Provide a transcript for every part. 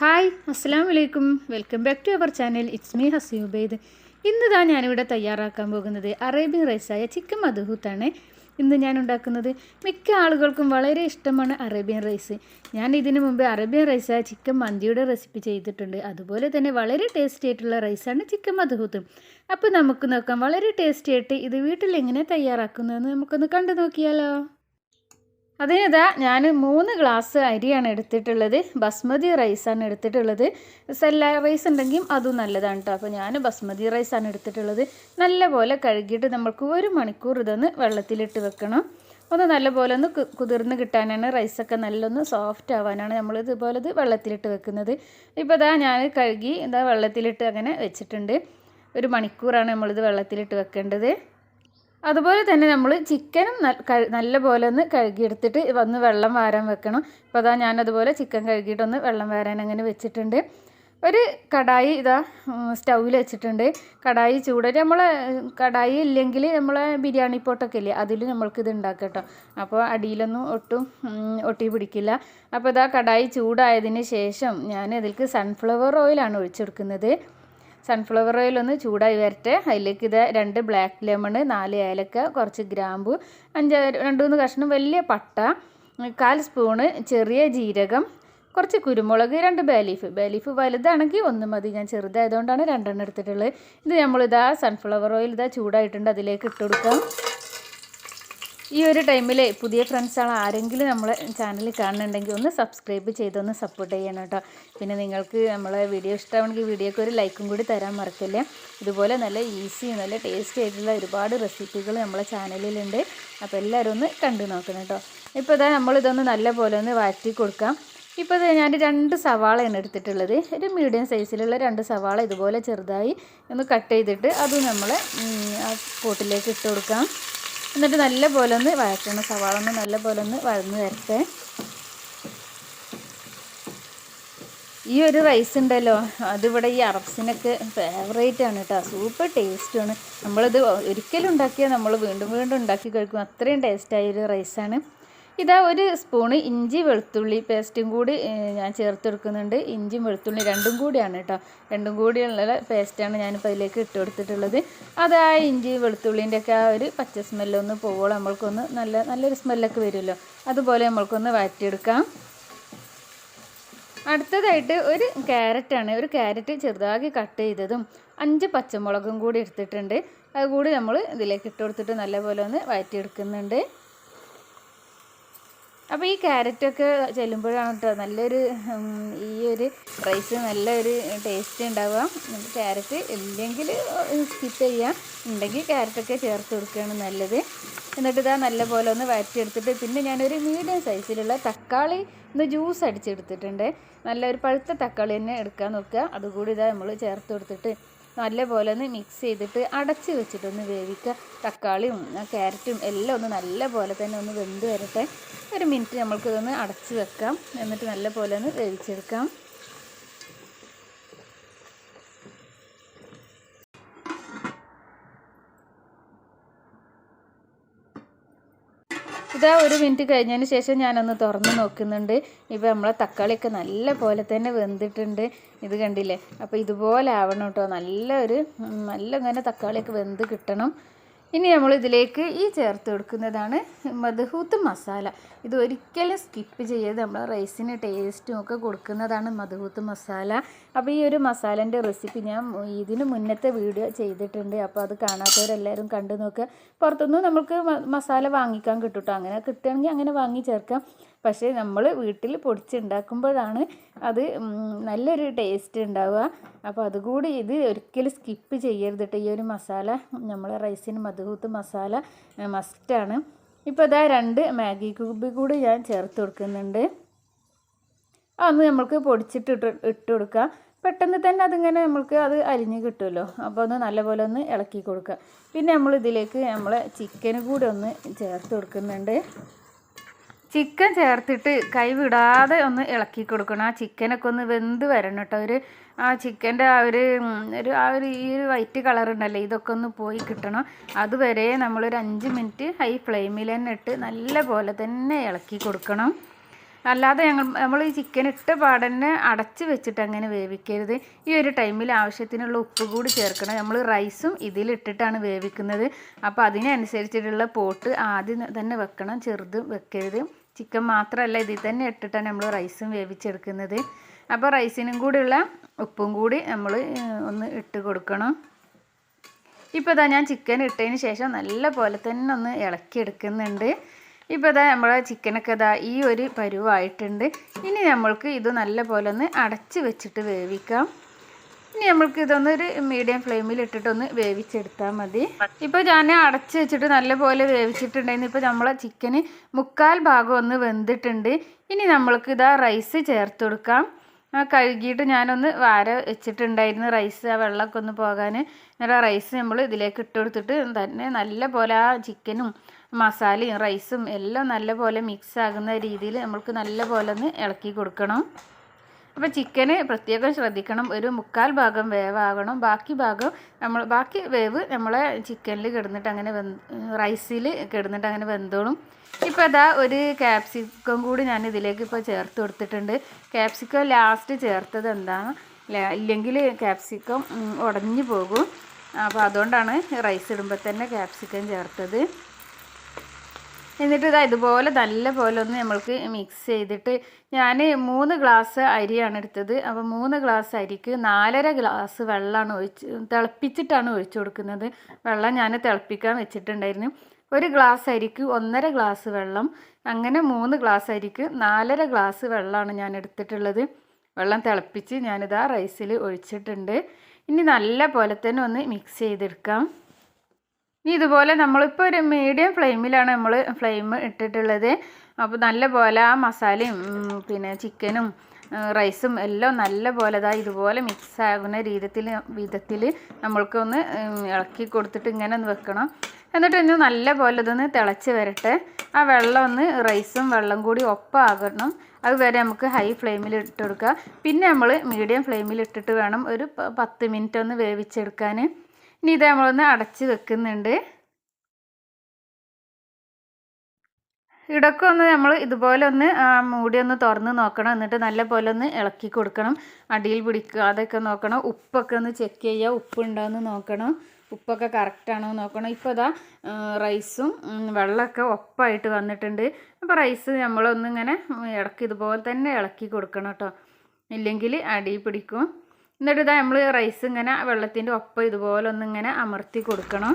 Hi അസ്സാം വലൈക്കും welcome back to our channel. It's me Hasi Ubaid. ഇന്ന് താ ഞാനിവിടെ തയ്യാറാക്കാൻ പോകുന്നത് അറേബ്യൻ റൈസായ ചിക്കൻ മധുഹൂത്താണ്. ഇന്ന് ഞാൻ ഉണ്ടാക്കുന്നത് മിക്ക ആളുകൾക്കും വളരെ ഇഷ്ടമാണ് അറേബ്യൻ റൈസ്. ഞാൻ ഇതിനു മുമ്പ് അറേബ്യൻ റൈസായ ചിക്കൻ മന്തിയുടെ റെസിപ്പി ചെയ്തിട്ടുണ്ട്. അതുപോലെ തന്നെ വളരെ ടേസ്റ്റി ആയിട്ടുള്ള റൈസാണ് ചിക്കൻ മധുഹൂത്ത്. അപ്പോൾ നമുക്ക് നോക്കാം വളരെ ടേസ്റ്റി ആയിട്ട് ഇത് വീട്ടിൽ എങ്ങനെ തയ്യാറാക്കുന്നതെന്ന് നമുക്കൊന്ന് കണ്ടു നോക്കിയാലോ. അതിനിതാ ഞാൻ മൂന്ന് ഗ്ലാസ് അരിയാണ് എടുത്തിട്ടുള്ളത്. ബസ്മതി റൈസാണ് എടുത്തിട്ടുള്ളത്. സെല്ല റൈസ് ഉണ്ടെങ്കിൽ അതും നല്ലതാണ് കേട്ടോ അപ്പോൾ ഞാൻ ബസ്മതി റൈസാണ് എടുത്തിട്ടുള്ളത്. നല്ലപോലെ കഴുകിയിട്ട് നമ്മൾക്ക് ഒരു മണിക്കൂർ ഇതൊന്ന് വെള്ളത്തിലിട്ട് വെക്കണം. ഒന്ന് നല്ലപോലെ ഒന്ന് കുതിർന്ന് കിട്ടാനാണ് റൈസൊക്കെ നല്ലൊന്ന് സോഫ്റ്റ് ആവാനാണ് നമ്മൾ ഇതുപോലെ ഇത് വെള്ളത്തിലിട്ട് വെക്കുന്നത്. ഇപ്പോൾ ഇതാ ഞാൻ കഴുകി ഇതാ വെള്ളത്തിലിട്ട് അങ്ങനെ വെച്ചിട്ടുണ്ട്. ഒരു മണിക്കൂറാണ് നമ്മളിത് വെള്ളത്തിലിട്ട് വെക്കേണ്ടത്. അതുപോലെ തന്നെ നമ്മൾ ചിക്കനും നല്ല പോലെ ഒന്ന് കഴുകിയെടുത്തിട്ട് വന്ന് വെള്ളം വാരാൻ വെക്കണം. ഇപ്പോൾ അതാ ഞാനതുപോലെ ചിക്കൻ കഴുകിയിട്ടൊന്ന് വെള്ളം വാരാൻ അങ്ങനെ വെച്ചിട്ടുണ്ട്. ഒരു കടായി ഇതാ സ്റ്റൗവിൽ വെച്ചിട്ടുണ്ട്. കടായി ചൂടായി നമ്മൾ കടായി ഇല്ലെങ്കിൽ നമ്മളെ ബിരിയാണി പോട്ടൊക്കെ ഇല്ലേ അതിൽ നമ്മൾക്ക് ഇത് ഉണ്ടാക്കാം കേട്ടോ അപ്പോൾ അടിയിലൊന്നും ഒട്ടും ഒട്ടി പിടിക്കില്ല. അപ്പോൾ ഇതാ കടായി ചൂടായതിന് ശേഷം ഞാൻ ഇതിലേക്ക് സൺഫ്ലവർ ഓയിലാണ് ഒഴിച്ചെടുക്കുന്നത്. സൺഫ്ലവർ ഓയിൽ ഒന്ന് ചൂടായി വരട്ടെ. അതിലേക്ക് ഇത് രണ്ട് ബ്ലാക്ക് ലെമൺ നാല് ഏലക്ക കുറച്ച് ഗ്രാമ്പു അഞ്ച് രണ്ട് മൂന്ന് കഷ്ണം വലിയ പട്ട കാൽ സ്പൂണ് ചെറിയ ജീരകം കുറച്ച് കുരുമുളക് രണ്ട് ബേലീഫ് ബേലീഫ് വലുതാണെങ്കിൽ ഒന്ന് മതി. ഞാൻ ചെറുതായതുകൊണ്ടാണ് രണ്ടെണ്ണം എടുത്തിട്ടുള്ളത്. ഇത് നമ്മളിതാ സൺഫ്ലവർ ഓയിൽ ഇതാ ചൂടായിട്ടുണ്ട്. അതിലേക്ക് ഇട്ട് കൊടുക്കാം. ഈ ഒരു ടൈമിൽ പുതിയ ഫ്രണ്ട്സുകൾ ആരെങ്കിലും നമ്മളെ ചാനൽ കാണുന്നുണ്ടെങ്കിൽ ഒന്ന് സബ്സ്ക്രൈബ് ചെയ്തൊന്ന് സപ്പോർട്ട് ചെയ്യണം കേട്ടോ. പിന്നെ നിങ്ങൾക്ക് നമ്മളെ വീഡിയോ ഇഷ്ടമാണെങ്കിൽ വീഡിയോക്ക് ഒരു ലൈക്കും കൂടി തരാൻ മറക്കില്ല. ഇതുപോലെ നല്ല ഈസി നല്ല ടേസ്റ്റി ആയിട്ടുള്ള ഒരുപാട് റെസിപ്പികൾ നമ്മളെ ചാനലിലുണ്ട്. അപ്പോൾ എല്ലാവരും ഒന്ന് കണ്ടു നോക്കണം കേട്ടോ. ഇപ്പോൾ ഇതാ നമ്മളിതൊന്ന് നല്ല പോലെ ഒന്ന് വാറ്റി കൊടുക്കാം. ഇപ്പോൾ ഞാൻ രണ്ട് സവാളയാണ് എടുത്തിട്ടുള്ളത്. ഒരു മീഡിയം സൈസിലുള്ള രണ്ട് സവാള ഇതുപോലെ ചെറുതായി ഒന്ന് കട്ട് ചെയ്തിട്ട് അതും നമ്മൾ ആ പോട്ടിലേക്ക് ഇട്ട് കൊടുക്കാം. എന്നിട്ട് നല്ല പോലെ ഒന്ന് വഴറ്റണം. സവാള ഒന്ന് നല്ല പോലെ ഒന്ന് വഴന്ന് വരട്ടെ. ഈ ഒരു റൈസ് ഉണ്ടല്ലോ അതിവിടെ ഈ അറബ്സിനൊക്കെ ഫേവറേറ്റ് ആണ് കേട്ടോ സൂപ്പർ ടേസ്റ്റാണ് നമ്മളിത് ഒരിക്കലും ഉണ്ടാക്കിയാൽ നമ്മൾ വീണ്ടും വീണ്ടും ഉണ്ടാക്കി കഴിക്കും. അത്രയും ടേസ്റ്റായൊരു റൈസാണ് ഇതാ ഒരു സ്പൂണ് ഇഞ്ചി വെളുത്തുള്ളി പേസ്റ്റും കൂടി ഞാൻ ചേർത്തെടുക്കുന്നുണ്ട്. ഇഞ്ചിയും വെളുത്തുള്ളി രണ്ടും കൂടിയാണ് കേട്ടോ. രണ്ടും കൂടിയുള്ള പേസ്റ്റാണ് ഞാനിപ്പോൾ അതിലേക്ക് ഇട്ട് കൊടുത്തിട്ടുള്ളത്. അത് ആ ഇഞ്ചി വെളുത്തുള്ളിന്റെ ഒക്കെ ആ ഒരു പച്ച സ്മെല്ലൊന്ന് പോകുമ്പോൾ നമ്മൾക്കൊന്ന് നല്ല നല്ലൊരു സ്മെല്ലൊക്കെ വരുമല്ലോ. അതുപോലെ നമ്മൾക്കൊന്ന് വഴറ്റിയെടുക്കാം. അടുത്തതായിട്ട് ഒരു ക്യാരറ്റാണ് ഒരു ക്യാരറ്റ് ചെറുതാക്കി കട്ട് ചെയ്തതും അഞ്ച് പച്ചമുളകും കൂടി എടുത്തിട്ടുണ്ട്. അതുകൂടി നമ്മൾ ഇതിലേക്ക് ഇട്ട് കൊടുത്തിട്ട് നല്ലപോലെ ഒന്ന് വഴറ്റിയെടുക്കുന്നുണ്ട്. അപ്പോൾ ഈ ക്യാരറ്റൊക്കെ ചെല്ലുമ്പോഴാണ് കേട്ടോ നല്ലൊരു ഈ ഒരു റൈസ് നല്ലൊരു ടേസ്റ്റ് ഉണ്ടാവുക ക്യാരറ്റ് ഇല്ലെങ്കിൽ സ്കിപ്പ് ചെയ്യാം. ഉണ്ടെങ്കിൽ ക്യാരറ്റൊക്കെ ചേർത്ത് കൊടുക്കുകയാണ് നല്ലത്. എന്നിട്ട് ഇതാ നല്ല പോലെ ഒന്ന് വരച്ചെടുത്തിട്ട് പിന്നെ ഞാനൊരു മീഡിയം സൈസിലുള്ള തക്കാളി ഒന്ന് ജ്യൂസ് അടിച്ചെടുത്തിട്ടുണ്ട്. നല്ലൊരു പഴുത്ത തക്കാളി തന്നെ എടുക്കാൻ നോക്കുക. അതുകൂടി ഇതാ നമ്മൾ ചേർത്ത് കൊടുത്തിട്ട് നല്ലപോലെ ഒന്ന് മിക്സ് ചെയ്തിട്ട് അടച്ച് വെച്ചിട്ടൊന്ന് വേവിക്കുക. തക്കാളിയും ക്യാരറ്റും എല്ലാം ഒന്ന് നല്ല പോലെ തന്നെ ഒന്ന് വെന്ത് വരട്ടെ. ഒരു മിനിറ്റ് നമ്മൾക്കിതൊന്ന് അടച്ച് വെക്കാം. എന്നിട്ട് നല്ല പോലെ ഒന്ന് വേവിച്ചെടുക്കാം. ഇതാ ഒരു മിനിറ്റ് കഴിഞ്ഞതിന് ശേഷം ഞാനൊന്ന് തുറന്ന് നോക്കുന്നുണ്ട്. ഇപ്പോൾ നമ്മളെ തക്കാളിയൊക്കെ നല്ല പോലെ തന്നെ വെന്തിട്ടുണ്ട്. ഇത് കണ്ടില്ലേ? അപ്പോൾ ഇതുപോലെ ആവണം കേട്ടോ. നല്ലൊരു ഒരു നല്ല ഇങ്ങനെ തക്കാളിയൊക്കെ വെന്ത് കിട്ടണം. ഇനി നമ്മൾ ഇതിലേക്ക് ഈ ചേർത്ത് കൊടുക്കുന്നതാണ് മധുഹൂത്ത് മസാല. ഇത് ഒരിക്കലും സ്കിപ്പ് ചെയ്ത് നമ്മൾ റൈസിന് ടേസ്റ്റും ഒക്കെ കൊടുക്കുന്നതാണ് മധുഹൂത്ത് മസാല. അപ്പോൾ ഈ ഒരു മസാലന്റെ റെസിപ്പി ഞാൻ ഇതിന് മുന്നത്തെ വീഡിയോ ചെയ്തിട്ടുണ്ട്. അപ്പോൾ അത് കാണാത്തവരെല്ലാവരും കണ്ടു നോക്കുക പുറത്തുനിന്ന് നമുക്ക് മസാല വാങ്ങിക്കാൻ കിട്ടും അങ്ങനെ കിട്ടുകയാണെങ്കിൽ അങ്ങനെ വാങ്ങി ചേർക്കാം. പക്ഷേ നമ്മൾ വീട്ടിൽ പൊടിച്ചുണ്ടാക്കുമ്പോഴാണ് അത് നല്ലൊരു ടേസ്റ്റ് ഉണ്ടാവുക. അപ്പോൾ അതുകൂടി ഇത് ഒരിക്കലും സ്കിപ്പ് ചെയ്യരുത് കേട്ടോ ഈ ഒരു മസാല നമ്മൾ റൈസിന് മധുഹൂത്ത് മസാല മസ്റ്റാണ് ഇപ്പോൾ ഇതാ രണ്ട് മാഗി ക്യൂബ് കൂടി ഞാൻ ചേർത്ത് കൊടുക്കുന്നുണ്ട്. അതൊന്ന് നമ്മൾക്ക് പൊടിച്ചിട്ട് ഇട്ട് ഇട്ട് കൊടുക്കുക പെട്ടെന്ന് തന്നെ അതിങ്ങനെ നമ്മൾക്ക് അത് അരിഞ്ഞ് കിട്ടുമല്ലോ. അപ്പോൾ ഒന്ന് നല്ലപോലെ ഒന്ന് ഇളക്കി കൊടുക്കുക പിന്നെ നമ്മൾ ഇതിലേക്ക് നമ്മൾ ചിക്കന് കൂടി ഒന്ന് ചേർത്ത് കൊടുക്കുന്നുണ്ട്. ചിക്കൻ ചേർത്തിട്ട് കൈവിടാതെ ഒന്ന് ഇളക്കി കൊടുക്കണം. ആ ചിക്കനൊക്കെ ഒന്ന് വെന്ത് വരണം കേട്ടോ ഒരു ആ ചിക്കന്റെ ആ ഒരു ഒരു ആ ഒരു ഈ ഒരു വൈറ്റ് കളർ ഉണ്ടല്ലോ ഇതൊക്കെ ഒന്ന് പോയി കിട്ടണം. അതുവരെ നമ്മളൊരു അഞ്ച് മിനിറ്റ് ഹൈ ഫ്ലെയിമിൽ തന്നെ ഇട്ട് നല്ല പോലെ തന്നെ ഇളക്കി കൊടുക്കണം. അല്ലാതെ ഞങ്ങൾ നമ്മൾ ഈ ചിക്കൻ ഇട്ട പാടന്നെ അടച്ച് വെച്ചിട്ട് അങ്ങനെ വേവിക്കരുത്. ഈ ഒരു ടൈമിൽ ആവശ്യത്തിനുള്ള ഉപ്പ് കൂടി ചേർക്കണം. നമ്മൾ റൈസും ഇതിലിട്ടിട്ടാണ് വേവിക്കുന്നത്. അപ്പോൾ അതിനനുസരിച്ചിട്ടുള്ള പോട്ട് ആദ്യം തന്നെ വെക്കണം ചെറുത് വെക്കരുത്. ചിക്കൻ മാത്രമല്ല ഇതിൽ തന്നെ ഇട്ടിട്ടാണ് നമ്മൾ റൈസും വേവിച്ചെടുക്കുന്നത്. അപ്പോൾ റൈസിനും കൂടിയുള്ള ഉപ്പും കൂടി നമ്മൾ ഒന്ന് ഇട്ട് കൊടുക്കണം. ഇപ്പോൾ ഇതാ ഞാൻ ചിക്കൻ ഇട്ടതിന് ശേഷം നല്ല പോലെ തന്നെ ഒന്ന് ഇളക്കിയെടുക്കുന്നുണ്ട്. ഇപ്പോൾ ഇതാ നമ്മളെ ചിക്കനൊക്കെ ഇതാ ഈ ഒരു പരുവായിട്ടുണ്ട്. ഇനി നമ്മൾക്ക് ഇത് നല്ല പോലെ ഒന്ന് അടച്ച് വെച്ചിട്ട് വേവിക്കാം. ഇനി നമ്മൾക്ക് ഇതൊന്ന് ഒരു മീഡിയം ഫ്ലെയിമിൽ ഇട്ടിട്ടൊന്ന് വേവിച്ചെടുത്താൽ മതി. ഇപ്പോൾ ഞാൻ അടച്ച് വെച്ചിട്ട് നല്ലപോലെ വേവിച്ചിട്ടുണ്ടായിരുന്നു. ഇപ്പോൾ നമ്മളെ ചിക്കന് മുക്കാൽ ഭാഗം ഒന്ന് വെന്തിട്ടുണ്ട്. ഇനി നമ്മൾക്ക് ഇതാ റൈസ് ചേർത്ത് കൊടുക്കാം. ആ കഴുകിയിട്ട് ഞാനൊന്ന് വാര വെച്ചിട്ടുണ്ടായിരുന്നു റൈസ് ആ വെള്ളമൊക്കെ ഒന്ന് പോകാൻ എന്നിട്ട് ആ റൈസ് നമ്മൾ ഇതിലേക്ക് ഇട്ട് കൊടുത്തിട്ട് തന്നെ നല്ല പോലെ ആ ചിക്കനും മസാലയും റൈസും എല്ലാം നല്ല പോലെ മിക്സ് ആകുന്ന രീതിയിൽ നമ്മൾക്ക് നല്ല പോലെ ഒന്ന് ഇളക്കി കൊടുക്കണം. അപ്പോൾ ചിക്കന് പ്രത്യേകം ശ്രദ്ധിക്കണം. ഒരു മുക്കാൽ ഭാഗം വേവാകണം. ബാക്കി ഭാഗം നമ്മൾ ബാക്കി വേവ് നമ്മളെ ചിക്കനിൽ കിടന്നിട്ട് അങ്ങനെ റൈസിൽ കിടന്നിട്ട് അങ്ങനെ വെന്തോളും. ഇപ്പോൾ അതാ ഒരു ക്യാപ്സിക്കം കൂടി ഞാൻ ഇതിലേക്ക് ഇപ്പോൾ ചേർത്ത് കൊടുത്തിട്ടുണ്ട്. ക്യാപ്സിക്കം ലാസ്റ്റ് ചേർത്തത് എന്താണ്? ഇല്ലെങ്കിൽ ക്യാപ്സിക്കം ഉടഞ്ഞു പോകും. അപ്പോൾ അതുകൊണ്ടാണ് റൈസ് ഇടുമ്പോൾ തന്നെ ക്യാപ്സിക്കം ചേർത്തത്. എന്നിട്ട് ഇതാ ഇതുപോലെ നല്ല പോലെ ഒന്ന് നമ്മൾക്ക് മിക്സ് ചെയ്തിട്ട് ഞാൻ മൂന്ന് ഗ്ലാസ് അരിയാണ് എടുത്തത്. അപ്പോൾ മൂന്ന് ഗ്ലാസ് അരിക്ക് നാലര ഗ്ലാസ് വെള്ളമാണ് ഒഴിച്ച് തിളപ്പിച്ചിട്ടാണ് ഒഴിച്ചു കൊടുക്കുന്നത്. വെള്ളം ഞാൻ തിളപ്പിക്കാൻ വെച്ചിട്ടുണ്ടായിരുന്നു. ഒരു ഗ്ലാസ് അരിക്ക് ഒന്നര ഗ്ലാസ് വെള്ളം അങ്ങനെ മൂന്ന് ഗ്ലാസ് അരിക്ക് നാലര ഗ്ലാസ് വെള്ളമാണ് ഞാൻ എടുത്തിട്ടുള്ളത്. വെള്ളം തിളപ്പിച്ച് ഞാനിതാ റൈസിൽ ഒഴിച്ചിട്ടുണ്ട്. ഇനി നല്ല പോലെ തന്നെ ഒന്ന് മിക്സ് ചെയ്തെടുക്കാം. ഇനി ഇതുപോലെ നമ്മളിപ്പോൾ ഒരു മീഡിയം ഫ്ലെയിമിലാണ് നമ്മൾ ഫ്ലെയിം ഇട്ടിട്ടുള്ളത്. അപ്പോൾ നല്ല പോലെ ആ മസാലയും പിന്നെ ചിക്കനും റൈസും എല്ലാം നല്ല പോലെ ഇതാ ഇതുപോലെ മിക്സ് ആകുന്ന രീതിയിൽ വിധത്തിൽ നമ്മൾക്കൊന്ന് ഇളക്കി കൊടുത്തിട്ട് ഇങ്ങനെ ഒന്ന് വെക്കണം. എന്നിട്ട് ഇന്ന് നല്ല പോലെ ഇതൊന്ന് തിളച്ച് വരട്ടെ. ആ വെള്ളം ഒന്ന് റൈസും വെള്ളം കൂടി ഒപ്പാകണം അതുവരെ നമുക്ക് ഹൈ ഫ്ലെയിമിൽ ഇട്ട് കൊടുക്കുക. പിന്നെ നമ്മൾ മീഡിയം ഫ്ലെയിമിൽ ഇട്ടിട്ട് വേണം ഒരു പത്ത് മിനിറ്റ് ഒന്ന് വേവിച്ചെടുക്കാൻ ഇനി ഇത് നമ്മളൊന്ന് അടച്ച് വെക്കുന്നുണ്ട്. ഇടയ്ക്കൊന്ന് നമ്മൾ ഇതുപോലെ ഒന്ന് മൂടി ഒന്ന് തുറന്ന് നോക്കണം. എന്നിട്ട് നല്ല പോലെ ഒന്ന് ഇളക്കി കൊടുക്കണം. അടിയിൽ പിടിക്കുക അതൊക്കെ നോക്കണം. ഉപ്പൊക്കെ ഒന്ന് ചെക്ക് ചെയ്യുക ഉപ്പ് ഉണ്ടോയെന്ന് നോക്കണം. ഉപ്പൊക്കെ കറക്റ്റാണോ നോക്കണം. ഇപ്പോൾ ഇതാ റൈസും വെള്ളമൊക്കെ ഒപ്പായിട്ട് വന്നിട്ടുണ്ട്. അപ്പോൾ റൈസ് നമ്മളൊന്നിങ്ങനെ ഇളക്കി ഇതുപോലെ തന്നെ ഇളക്കി കൊടുക്കണം കേട്ടോ. ഇല്ലെങ്കിൽ അടി പിടിക്കും. എന്നിട്ട് ഇതാ നമ്മൾ റൈസ് ഇങ്ങനെ വെള്ളത്തിന്റെ ഒപ്പം ഇതുപോലെ ഒന്നിങ്ങനെ അമർത്തി കൊടുക്കണം.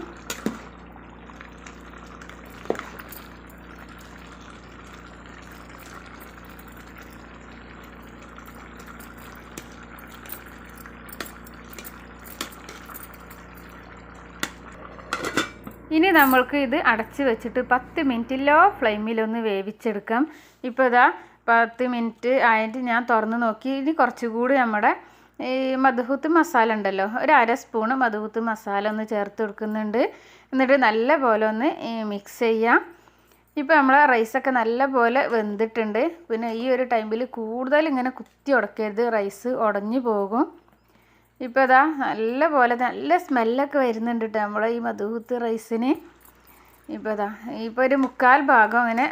ഇനി നമ്മൾക്ക് ഇത് അടച്ച് വെച്ചിട്ട് പത്ത് മിനിറ്റ് ലോ ഫ്ലെയിമിലൊന്ന് വേവിച്ചെടുക്കാം. ഇപ്പോൾ ഇതാ പത്ത് മിനിറ്റ് ആയിട്ട് ഞാൻ തുറന്ന് നോക്കി. ഇനി കുറച്ചുകൂടി നമ്മുടെ ഈ മധുഹൂത്ത് മസാല ഉണ്ടല്ലോ ഒരു അര സ്പൂണ് മധുഹൂത്ത് മസാല ഒന്ന് ചേർത്ത് കൊടുക്കുന്നുണ്ട്. എന്നിട്ട് നല്ല പോലെ ഒന്ന് മിക്സ് ചെയ്യാം. ഇപ്പോൾ നമ്മൾ റൈസൊക്കെ നല്ല പോലെ വെന്തിട്ടുണ്ട്. പിന്നെ ഈ ഒരു ടൈമിൽ കൂടുതൽ ഇങ്ങനെ കുത്തി ഉടക്കരുത് റൈസ് ഉടഞ്ഞു പോകും. ഇപ്പോൾ അതാ നല്ല പോലെ നല്ല സ്മെല്ലൊക്കെ വരുന്നുണ്ട് കേട്ടോ നമ്മൾ ഈ മധുഹൂത്ത് റൈസിന് ഇപ്പോൾ അതാ ഇപ്പോൾ ഒരു മുക്കാൽ ഭാഗം അങ്ങനെ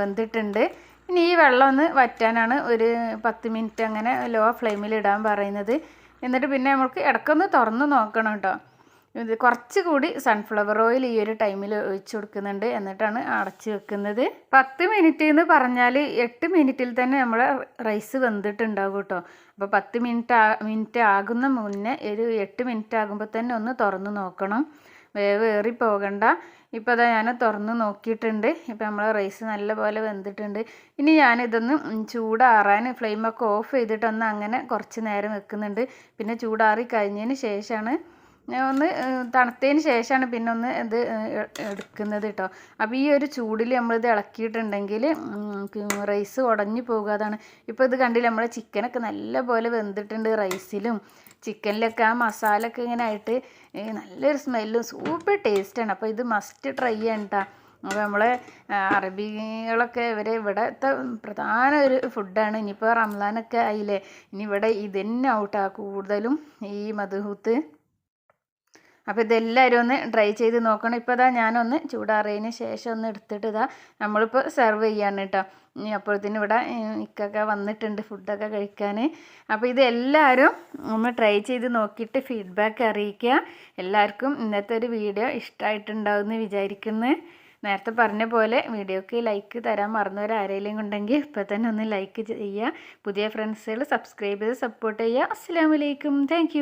വെന്തിട്ടുണ്ട്. ഇനി ഈ വെള്ളം ഒന്ന് വറ്റാനാണ് ഒരു പത്ത് മിനിറ്റ് അങ്ങനെ ലോ ഫ്ലെയിമിൽ ഇടാൻ പറയുന്നത്. എന്നിട്ട് പിന്നെ നമുക്ക് ഇടയ്ക്കൊന്ന് തുറന്ന് നോക്കണം കേട്ടോ. ഇത് കുറച്ച് കൂടി സൺഫ്ലവർ ഓയിൽ ഈ ഒരു ടൈമിൽ ഒഴിച്ച് കൊടുക്കുന്നുണ്ട്. എന്നിട്ടാണ് അടച്ച് വെക്കുന്നത്. പത്ത് മിനിറ്റ് എന്ന് പറഞ്ഞാൽ എട്ട് മിനിറ്റിൽ തന്നെ നമ്മുടെ റൈസ് വെന്തിട്ടുണ്ടാകും കേട്ടോ. അപ്പോൾ പത്ത് മിനിറ്റ് മിനിറ്റ് ആകുന്ന മുന്നേ ഒരു എട്ട് മിനിറ്റ് ആകുമ്പോൾ തന്നെ ഒന്ന് തുറന്ന് നോക്കണം. വേവ് പോകണ്ട ഇപ്പോൾ അതാ ഞാൻ തുറന്ന് നോക്കിയിട്ടുണ്ട്. ഇപ്പോൾ നമ്മളെ റൈസ് നല്ലപോലെ വെന്തിട്ടുണ്ട്. ഇനി ഞാനിതൊന്ന് ചൂടാറാൻ ഫ്ലെയിമൊക്കെ ഓഫ് ചെയ്തിട്ടൊന്ന് അങ്ങനെ കുറച്ച് നേരം വെക്കുന്നുണ്ട്. പിന്നെ ചൂടാറി കഴിഞ്ഞതിന് ശേഷമാണ് ഒന്ന് തണുത്തതിന് ശേഷമാണ് പിന്നെ ഒന്ന് ഇത് എടുക്കുന്നത് കേട്ടോ അപ്പോൾ ഈ ഒരു ചൂടിൽ നമ്മളിത് ഇളക്കിയിട്ടുണ്ടെങ്കിൽ റൈസ് ഉടഞ്ഞു പോകുക അതാണ്. ഇപ്പോൾ ഇത് കണ്ടില്ല നമ്മളെ ചിക്കനൊക്കെ നല്ല പോലെ വെന്തിട്ടുണ്ട് റൈസിലും ചിക്കനിലൊക്കെ ആ മസാല ഒക്കെ ഇങ്ങനെ ആയിട്ട് നല്ലൊരു സ്മെല്ലും സൂപ്പർ ടേസ്റ്റാണ്. അപ്പോൾ ഇത് മസ്റ്റ് ട്രൈ ചെയ്യണ്ട അപ്പോൾ നമ്മളെ അറബികളൊക്കെ ഇവരെ ഇവിടുത്തെ പ്രധാന ഒരു ഫുഡാണ്. ഇനിയിപ്പോൾ റംസാനൊക്കെ ആയില്ലേ ഇനി ഇവിടെ ഇതന്നെ ഔട്ടാ. കൂടുതലും ഈ മധുഹൂത്ത് അപ്പോൾ ഇതെല്ലാവരും ഒന്ന് ട്രൈ ചെയ്ത് നോക്കണം. ഇപ്പോൾ ഇതാ ഞാനൊന്ന് ചൂടാറിയതിന് ശേഷം ഒന്ന് എടുത്തിട്ട് ഇതാ നമ്മളിപ്പോൾ സെർവ് ചെയ്യാണ് കേട്ടോ ഇനി അപ്പോഴത്തേനും ഇവിടെ ഇക്കൊക്കെ വന്നിട്ടുണ്ട് ഫുഡൊക്കെ കഴിക്കാൻ. അപ്പോൾ ഇത് എല്ലാവരും ഒന്ന് ട്രൈ ചെയ്ത് നോക്കിയിട്ട് ഫീഡ്ബാക്ക് അറിയിക്കുക. എല്ലാവർക്കും ഇന്നത്തെ ഒരു വീഡിയോ ഇഷ്ടമായിട്ടുണ്ടാവും എന്ന് വിചാരിക്കുന്നു. നേരത്തെ പറഞ്ഞ പോലെ വീഡിയോക്ക് ലൈക്ക് തരാൻ മറന്നവർ ആരെങ്കിലും ഉണ്ടെങ്കിൽ ഇപ്പോൾ തന്നെ ഒന്ന് ലൈക്ക് ചെയ്യുക. പുതിയ ഫ്രണ്ട്സുകൾ സബ്സ്ക്രൈബ് ചെയ്ത് സപ്പോർട്ട് ചെയ്യുക. അസ്സാം വലൈക്കും താങ്ക്